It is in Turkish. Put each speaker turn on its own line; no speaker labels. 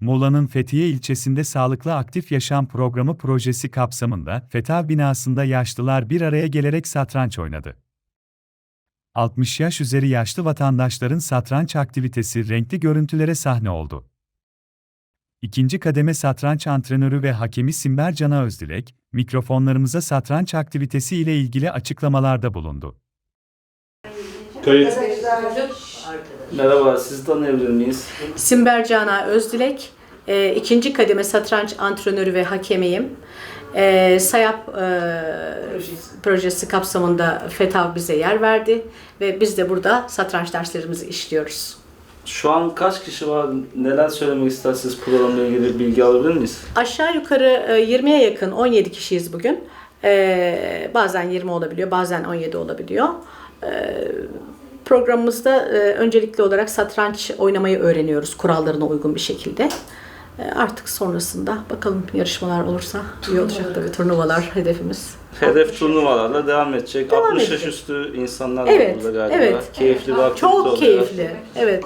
Muğla'nın Fethiye ilçesinde Sağlıklı Aktif Yaşam Programı projesi kapsamında FETÖ binasında yaşlılar bir araya gelerek satranç oynadı. 60 yaş üzeri yaşlı vatandaşların satranç aktivitesi renkli görüntülere sahne oldu. İkinci kademe satranç antrenörü ve hakemi Simber Cana Özdilek, mikrofonlarımıza satranç aktivitesi ile ilgili açıklamalarda bulundu.
Kayıt. Merhaba, sizi tanıyabilir miyiz?
Simber Cana Özdilek, e, ikinci kademe satranç antrenörü ve hakemiyim. E, SAYAP e, projesi kapsamında FETAV bize yer verdi ve biz de burada satranç derslerimizi işliyoruz.
Şu an kaç kişi var? Neler söylemek istersiniz programla ilgili bilgi alabilir miyiz?
Aşağı yukarı e, 20'ye yakın 17 kişiyiz bugün. E, bazen 20 olabiliyor, bazen 17 olabiliyor. E, programımızda e, öncelikli olarak satranç oynamayı öğreniyoruz kurallarına uygun bir şekilde. E, artık sonrasında bakalım yarışmalar olursa iyi olacak tabii turnuvalar hedefimiz.
Hedef turnuvalarla devam edecek.
Devam
60 yaş
edecek.
üstü insanlar da
Evet,
burada galiba.
evet.
Keyifli bir aktivite
Çok
oluyor.
keyifli. Evet.